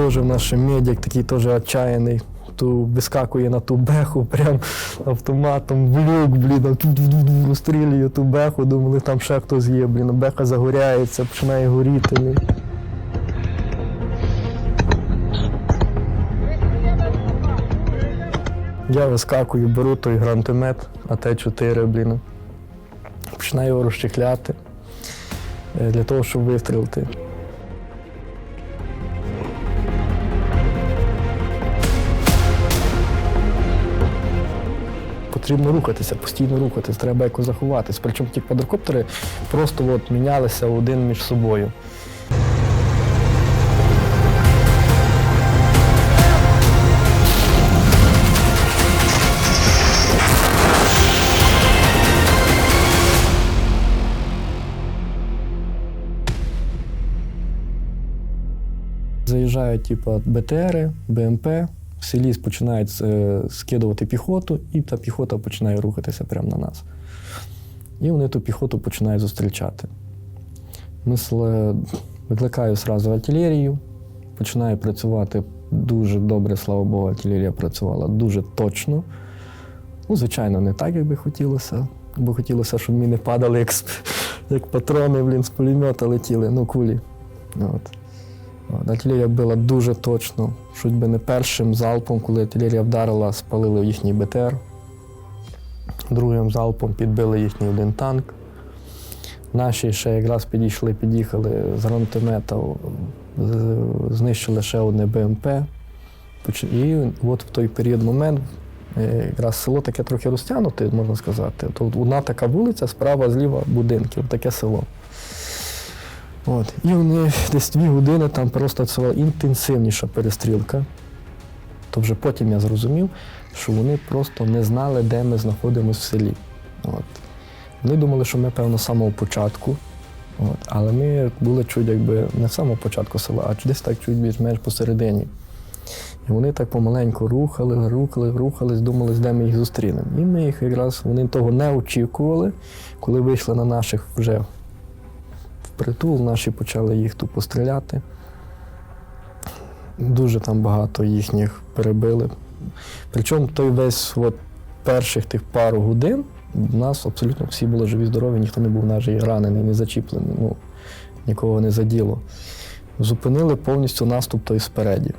теж наш медик, такий теж отчаяний. Ту вискакує на ту беху, прям автоматом в люк, блін, розстрілює ту беху, думали, там ще хтось є, блін, беха загоряється, починає горіти. Блін. Я вискакую, беру той гранатомет АТ-4, блін. Починаю його розчехляти е, для того, щоб вистрілити. Потрібно рухатися, постійно рухатися, треба якось заховатись. Причому ті квадрокоптери просто от мінялися один між собою. Заїжджають типу, БТРи, БМП, в селі починають е, скидувати піхоту, і та піхота починає рухатися прямо на нас. І вони ту піхоту починають зустрічати. Мисле, викликаю одразу артилерію, починає працювати дуже добре, слава Богу, артилерія працювала дуже точно. Ну, звичайно, не так, як би хотілося. Бо хотілося, щоб міни падали, як, як патрони блін, з пулемета летіли, ну, кулі. От. Артилерія била дуже точно. Чуть би не першим залпом, коли артилерія вдарила, спалили їхній БТР. Другим залпом підбили їхній один танк. Наші ще якраз підійшли, під'їхали з гранатомета, знищили ще одне БМП. І от в той період момент е, якраз село таке трохи розтягнуте, можна сказати. То одна така вулиця, справа, зліва будинки, таке село. От. І вони десь дві години там просто це була інтенсивніша перестрілка. То вже потім я зрозумів, що вони просто не знали, де ми знаходимося в селі. От. Вони думали, що ми, певно, з самого початку. От. Але ми були чуть якби не в самого початку села, а десь так чуть більш-менш посередині. І вони так помаленьку рухали, рухали, рухались, думали, де ми їх зустрінемо. І ми їх якраз вони того не очікували, коли вийшли на наших вже впритул, наші почали їх тупо стріляти. Дуже там багато їхніх перебили. Причому той весь от, перших тих пару годин у нас абсолютно всі були живі, здорові, ніхто не був навіть ранений, не зачіплений, ну, нікого не заділо. Зупинили повністю наступ той спереді.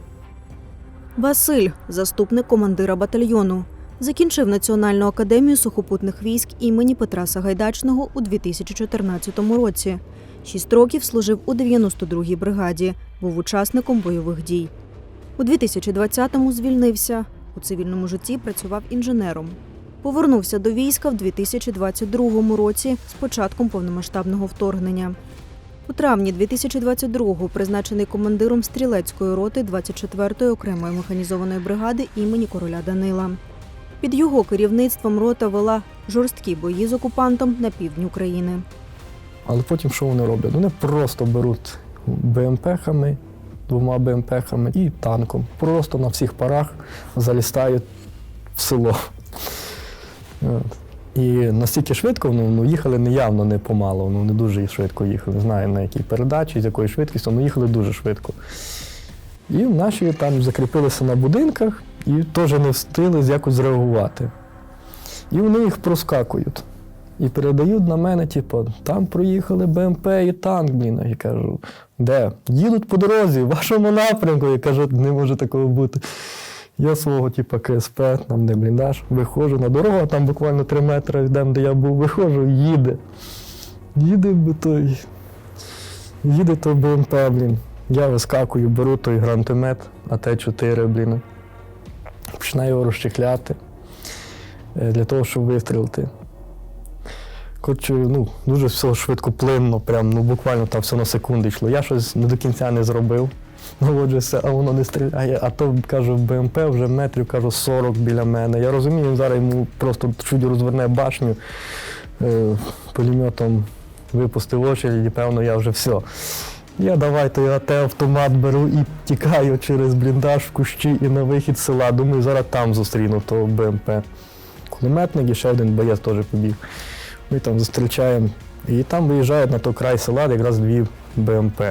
Василь, заступник командира батальйону, закінчив Національну академію сухопутних військ імені Петра Сагайдачного у 2014 році. Шість років служив у 92-й бригаді, був учасником бойових дій. У 2020-му звільнився. У цивільному житті працював інженером. Повернувся до війська в 2022 році з початком повномасштабного вторгнення. У травні 2022-го призначений командиром стрілецької роти 24-ї окремої механізованої бригади імені короля Данила. Під його керівництвом рота вела жорсткі бої з окупантом на півдні України. Але потім що вони роблять? Вони просто беруть БМП-хами, двома БМП-хами і танком. Просто на всіх парах залістають в село. І настільки швидко ну, ну, їхали не явно не помало, ну не дуже швидко їхали. Не знаю на якій передачі, з якою швидкістю, але їхали дуже швидко. І наші там закріпилися на будинках і теж не встигли якось зреагувати. І вони їх проскакують. І передають на мене, типу, там проїхали БМП і танк, блін. Я кажу, де? Їдуть по дорозі, в вашому напрямку. Я кажу, не може такого бути. Я свого, типу, КСП, там де бліндаж, виходжу на дорогу, а там буквально три метри від де я був, виходжу, їде. Їде би той. Їде той БМП, блін. Я вискакую, беру той гранатомет АТ-4, блін. Починаю його розчехляти е, для того, щоб вистрілити. Коротше, ну, дуже все швидко плинно, прям, ну, буквально там все на секунди йшло. Я щось не до кінця не зробив. Наводжуся, а воно не стріляє. А то, кажу, БМП вже метрів, кажу, 40 біля мене. Я розумію, зараз йому просто чуть розверне башню е, пулеметом випустив очі, і певно, я вже все. Я давай той АТ автомат беру і тікаю через бліндаж в кущі і на вихід села. Думаю, зараз там зустріну того БМП. Кулеметник і ще один боєць теж побіг. Ми там зустрічаємо. І там виїжджають на той край села якраз дві БМП.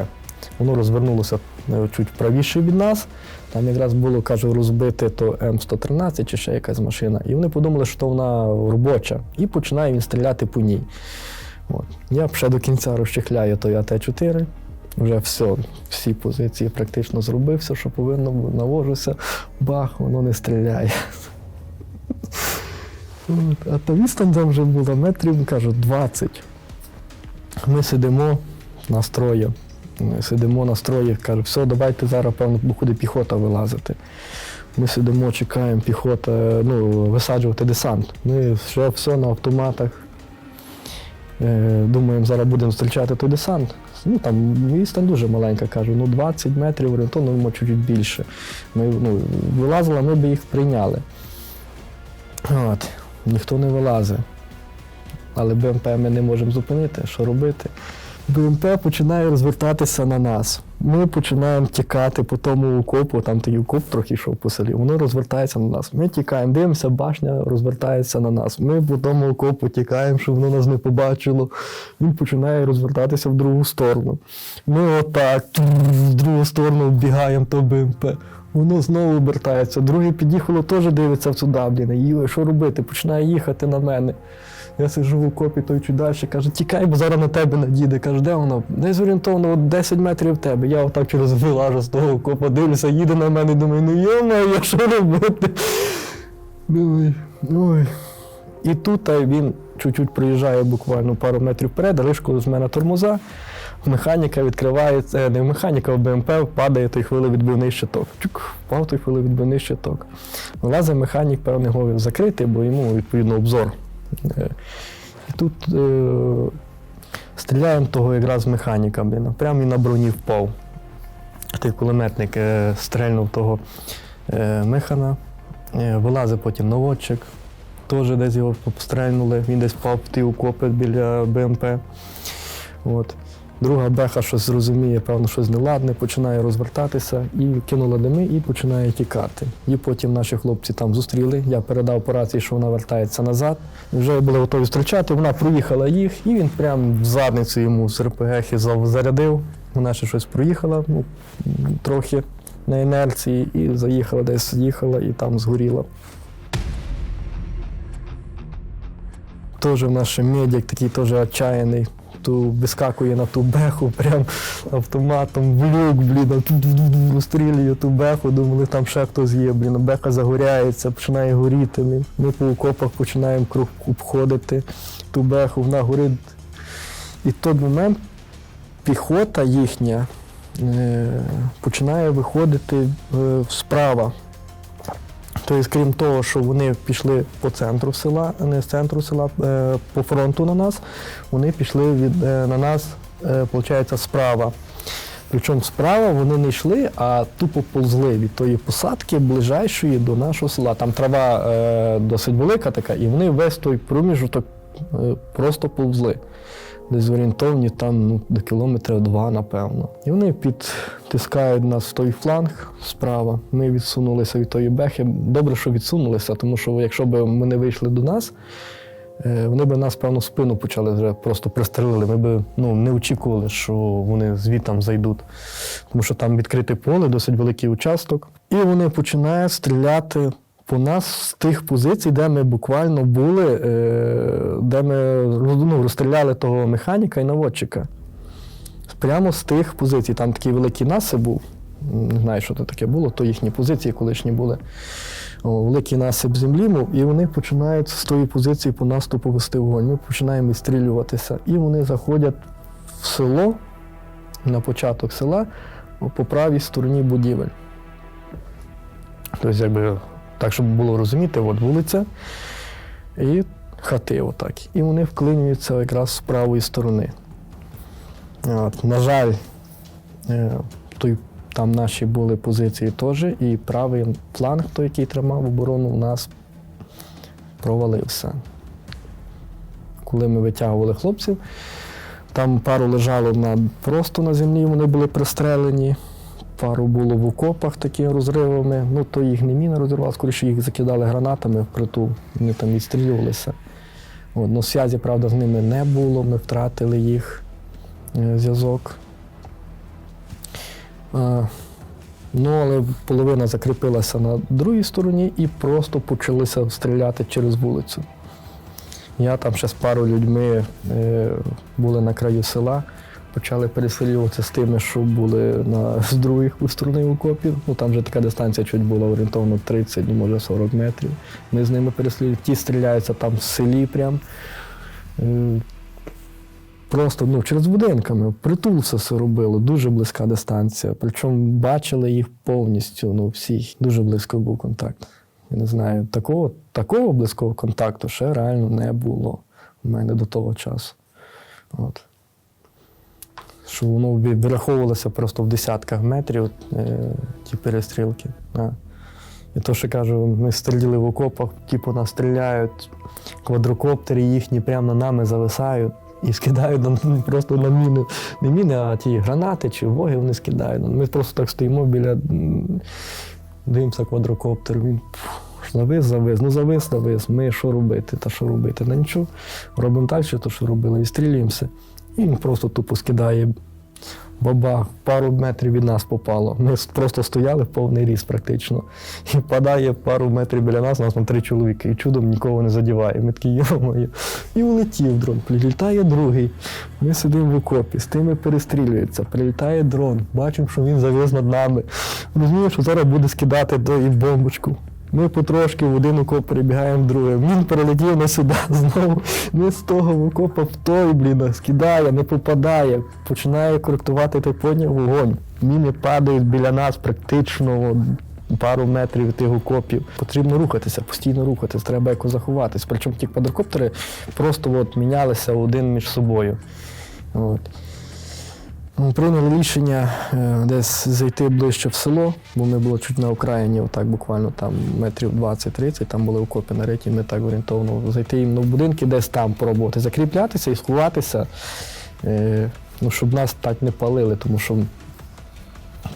Воно розвернулося е, чуть правіше від нас. Там якраз було, кажу, розбите то М113 чи ще якась машина. І вони подумали, що вона робоча. І починає він стріляти по ній. От. Я ще до кінця розчехляю той АТ-4. Вже все, всі позиції практично зробив, все, що повинно навожуся, бах, воно не стріляє. А та відстань там вже була метрів, кажу, 20. Ми сидимо на строї. Сидимо на строї, кажу, все, давайте зараз, певно, буде піхота вилазити. Ми сидимо, чекаємо піхота, ну, висаджувати десант. Ми вже все на автоматах. Е, думаємо, зараз будемо зустрічати той десант. Ну, там відстань дуже маленька, кажу, ну 20 метрів орієнтовно, може чуть більше. Ми ну, вилазили, ми б їх прийняли. От, ніхто не вилазить. Але БМП ми не можемо зупинити. Що робити? БМП починає розвертатися на нас. Ми починаємо тікати по тому окопу, там такий окоп трохи йшов по селі, воно розвертається на нас. Ми тікаємо, дивимося, башня розвертається на нас. Ми по тому окопу тікаємо, щоб воно нас не побачило. Він починає розвертатися в другу сторону. Ми отак в другу сторону вбігаємо то БМП. Воно знову обертається. Друге під'їхало, теж дивиться в сюди, блін. І що робити? Починає їхати на мене. Я сиджу в окопі, той чуть каже, тікай, бо зараз на тебе надійде. Каже, де воно? Десь орієнтовно от 10 метрів від тебе. Я отак через вилажу з того окопа, дивлюся, їде на мене і думаю, ну йома, що робити? Думаю, ой. І тут та він чуть-чуть приїжджає буквально пару метрів вперед, ришку з мене тормоза. Механіка відкривається, е, не механіка, а БМП падає той хвилевідбивний щиток. Чук, впав той хвилевідбивний щиток. Вилазить механік, певний його закритий, бо йому відповідно обзор. Е, І тут е, стріляємо того якраз механіка, блін, прямо і на броні впав. Той кулеметник е, стрельнув того е, механа, е, вилазить потім наводчик, теж десь його обстрельнули, він десь впав в ті окопи біля БМП. От. Друга беха щось зрозуміє, певно, щось неладне, починає розвертатися і кинула дими і починає тікати. І потім наші хлопці там зустріли. Я передав по рації, що вона вертається назад. Вже були готові зустрічати. Вона проїхала їх, і він прямо в задницю йому з РПГ зарядив. Вона ще щось проїхала, ну, трохи на інерції, і заїхала десь, їхала і там згоріла. Теж в нас ще медик такий теж отчаяний. Ту вискакує на ту беху, прям автоматом в люк, блін, розстрілює ту беху, думали, там ще хтось є, блін, беха загоряється, починає горіти. Ми, ми по окопах починаємо круг обходити ту беху, вона горить. І в той момент піхота їхня е, починає виходити е, справа. Тобто, крім того, що вони пішли по центру села, а не з центру села, е, по фронту на нас, вони пішли від, е, на нас, е, виходить, справа. Причому справа вони не йшли, а тупо повзли від тої посадки ближайшої до нашого села. Там трава е, досить велика така, і вони весь той проміжок е, просто повзли. Десь орієнтовні там ну, до кілометрів два, напевно. І вони підтискають нас в той фланг справа. Ми відсунулися від тої бехи. Добре, що відсунулися, тому що якщо б ми не вийшли до нас, е, вони б нас, певно, спину почали вже просто пристрелили. Ми б ну, не очікували, що вони звідтам зайдуть. Тому що там відкрите поле, досить великий участок. І вони починають стріляти по нас з тих позицій, де ми буквально були, е, де ми ну, розстріляли того механіка і наводчика. Прямо з тих позицій. Там такий великий насип був. Не знаю, що це таке було, то їхні позиції колишні були. О, великий насип землі, мов, і вони починають з тої позиції по наступу вести вогонь. Ми починаємо відстрілюватися. І вони заходять в село, на початок села, по правій стороні будівель. Тобто, якби так, щоб було розуміти, от вулиця і хати отак. І вони вклинюються якраз з правої сторони. От, на жаль, е, той, там наші були позиції теж, і правий фланг, той, який тримав оборону, у нас провалився. Коли ми витягували хлопців, там пару лежало на, просто на землі, вони були пристрелені. Пару було в окопах такими розривами. Ну, то їх не міна розірвала, скоріше їх закидали гранатами в притул, вони там відстрілювалися. От, ну, зв'язі, правда, з ними не було, ми втратили їх е, зв'язок. Е, Ну, але половина закріпилася на другій стороні і просто почалися стріляти через вулицю. Я там ще з пару людьми е, були на краю села, почали перестрілюватися з тими, що були на, з другої сторони окопів. Ну, там вже така дистанція чуть була орієнтовно 30, ну, може 40 метрів. Ми з ними перестрілюємо. Ті стріляються там в селі прям. Е, Просто ну, через будинками, притул все все робило, дуже близька дистанція. Причому бачили їх повністю, ну всіх, дуже близько був контакт. Я не знаю, такого, такого близького контакту ще реально не було у мене до того часу. От. Що воно вираховувалося просто в десятках метрів е, ті перестрілки. І то, що кажу, ми стріляли в окопах, ті по нас стріляють, квадрокоптери їхні прямо на нами зависають і скидають нам просто на міни. Не міни, а ті гранати чи воги вони скидають. Ми просто так стоїмо біля. Дивимося квадрокоптер. Він завис, завис, ну завис, завис. Ми що робити? Та що робити? Та нічого. Робимо так, що то, що робили, і стрілюємося. І він просто тупо скидає. Баба, пару метрів від нас попало. Ми просто стояли повний ріст практично. І падає пару метрів біля нас, у нас там три чоловіки, і чудом нікого не задіває. Ми такі йомою. І улетів дрон. Прилітає другий. Ми сидимо в окопі, з тими перестрілюється. Прилітає дрон. Бачимо, що він завис над нами. Розуміємо, що зараз буде скидати до і бомбочку. Ми потрошки в один окоп перебігаємо в другий. Він перелетів на сюди знову. Ми з того окопа в той, блін, скидає, не попадає, починає коректувати той поняв вогонь. Міни падають біля нас практично пару метрів від тих окопів. Потрібно рухатися, постійно рухатися, треба якось заховатись. Причому ті квадрокоптери просто от, мінялися один між собою. От. Ми прийняли рішення е, десь зайти ближче в село, бо ми були чуть на окраїні, отак буквально там метрів 20-30, там були окопи на реті, ми так орієнтовно зайти іменно в будинки, десь там пробувати закріплятися і сховатися, е, ну, щоб нас так не палили, тому що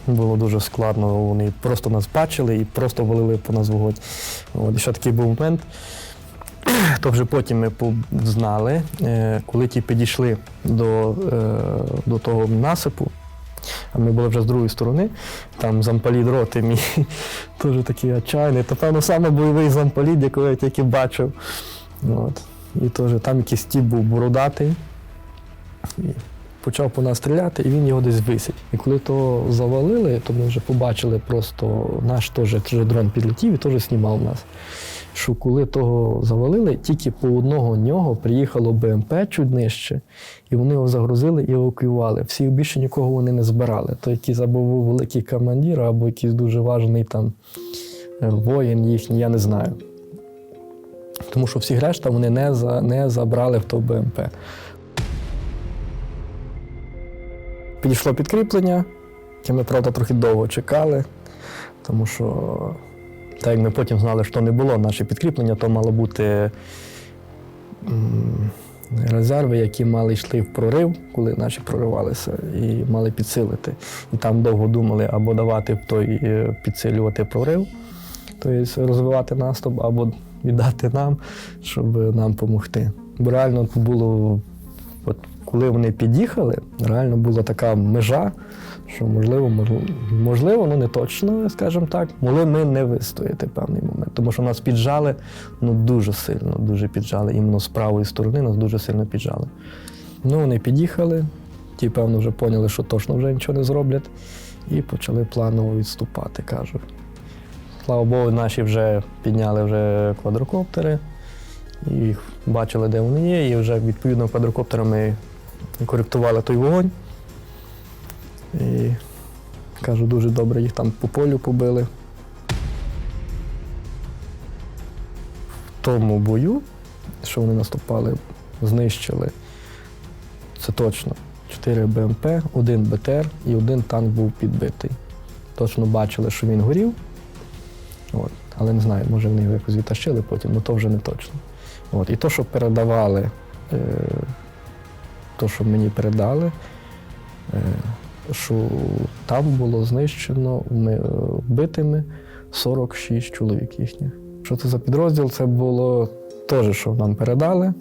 було дуже складно. Вони просто нас бачили і просто валили по нас вогонь. От, ще такий був момент. То вже потім ми знали, е, коли ті підійшли до, е, до того насипу, а ми були вже з другої сторони, там замполіт роти мій теж такий отчайний. То, певно, саме бойовий замполіт, якого я тільки бачив. От. І теж там якийсь тіп був бородатий. І почав по нас стріляти, і він його десь висить. І коли то завалили, то ми вже побачили просто наш теж дрон підлетів і теж знімав нас. Що коли того завалили, тільки по одного нього приїхало БМП чуть нижче, і вони його загрузили і евакуювали. Всі більше нікого вони не збирали. То якийсь або був великий командир, або якийсь дуже важний там е, воїн їхній, я не знаю. Тому що всі решта вони не, за, не забрали в то БМП. Підійшло підкріплення, яке ми, правда, трохи довго чекали, тому що, так як ми потім знали, що не було наше підкріплення, то мало бути резерви, які мали йшли в прорив, коли наші проривалися, і мали підсилити. І там довго думали або давати той е, підсилювати прорив, тобто розвивати наступ, або віддати нам, щоб нам допомогти. Бо реально було От коли вони під'їхали, реально була така межа, що можливо, можливо, ну не точно, скажімо так, могли ми не вистояти певний момент. Тому що нас піджали ну дуже сильно, дуже піджали. Іменно з правої сторони нас дуже сильно піджали. Ну, вони під'їхали, ті, певно, вже поняли, що точно вже нічого не зроблять, і почали планово відступати, кажу. Слава Богу, наші вже підняли вже квадрокоптери і бачили, де вони є, і вже відповідно квадрокоптерами коректували той вогонь. І кажу, дуже добре їх там по полю побили. В тому бою, що вони наступали, знищили, це точно. 4 БМП, один БТР і один танк був підбитий. Точно бачили, що він горів. От. Але не знаю, може вони його якось відтащили потім, але то вже не точно. От. І то, що передавали, е, то, що мені передали, е, що там було знищено е, вбитими 46 чоловік їхніх. Що це за підрозділ? Це було теж, що нам передали.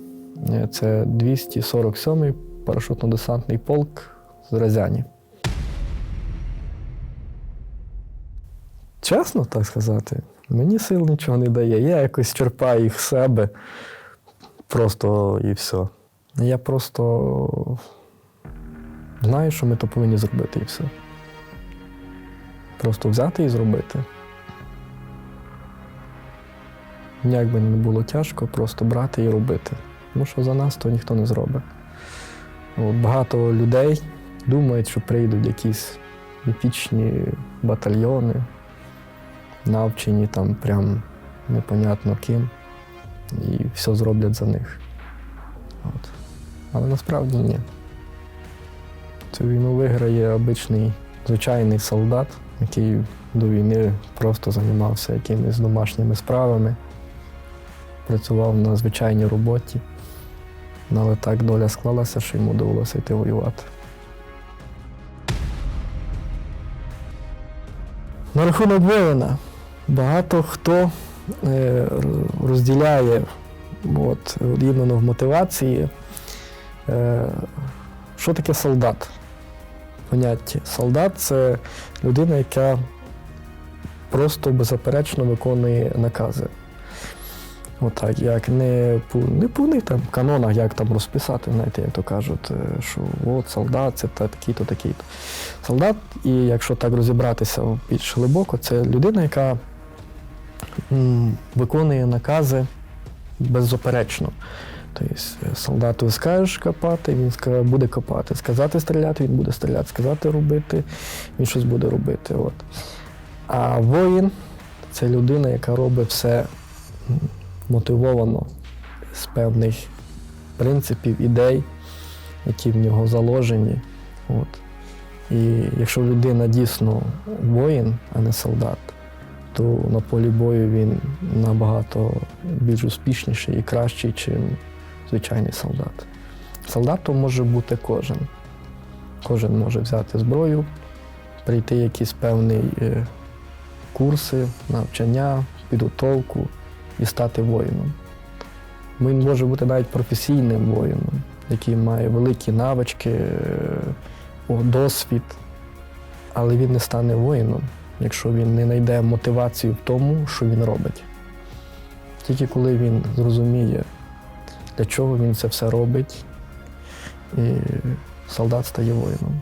Е, Це 247-й парашютно-десантний полк з Розяні. Чесно так сказати, мені сил нічого не дає. Я якось черпаю їх з себе просто і все. Я просто знаю, що ми то повинні зробити і все. Просто взяти і зробити. Як би не було тяжко, просто брати і робити. Тому що за нас то ніхто не зробить. От багато людей думають, що прийдуть якісь епічні батальйони, навчені там прям непонятно ким, і все зроблять за них. От. Але насправді ні. Цю війну виграє обичний звичайний солдат, який до війни просто займався якимись домашніми справами, працював на звичайній роботі. Ну, Але так доля склалася, що йому довелося йти воювати. На рахунок воїна багато хто е, розділяє от, в мотивації, що таке солдат. Поняття. Солдат це людина, яка просто беззаперечно виконує накази. Отак, як не по не по них там канонах, як там розписати, знаєте, як то кажуть, е, що от солдат, це та такий-то, такий-то. Солдат, і якщо так розібратися більш глибоко, це людина, яка м, виконує накази беззаперечно. Тобто е, солдату скажеш копати, він буде копати. Сказати стріляти, він буде стріляти, сказати робити, він щось буде робити. От. А воїн це людина, яка робить все мотивовано з певних принципів, ідей, які в нього заложені. От. І якщо людина дійсно воїн, а не солдат, то на полі бою він набагато більш успішніший і кращий, ніж звичайний солдат. Солдатом може бути кожен. Кожен може взяти зброю, прийти якісь певні е, курси, навчання, підготовку і стати воїном. Він може бути навіть професійним воїном, який має великі навички, е, досвід, але він не стане воїном, якщо він не знайде мотивацію в тому, що він робить. Тільки коли він зрозуміє, для чого він це все робить, і солдат стає воїном.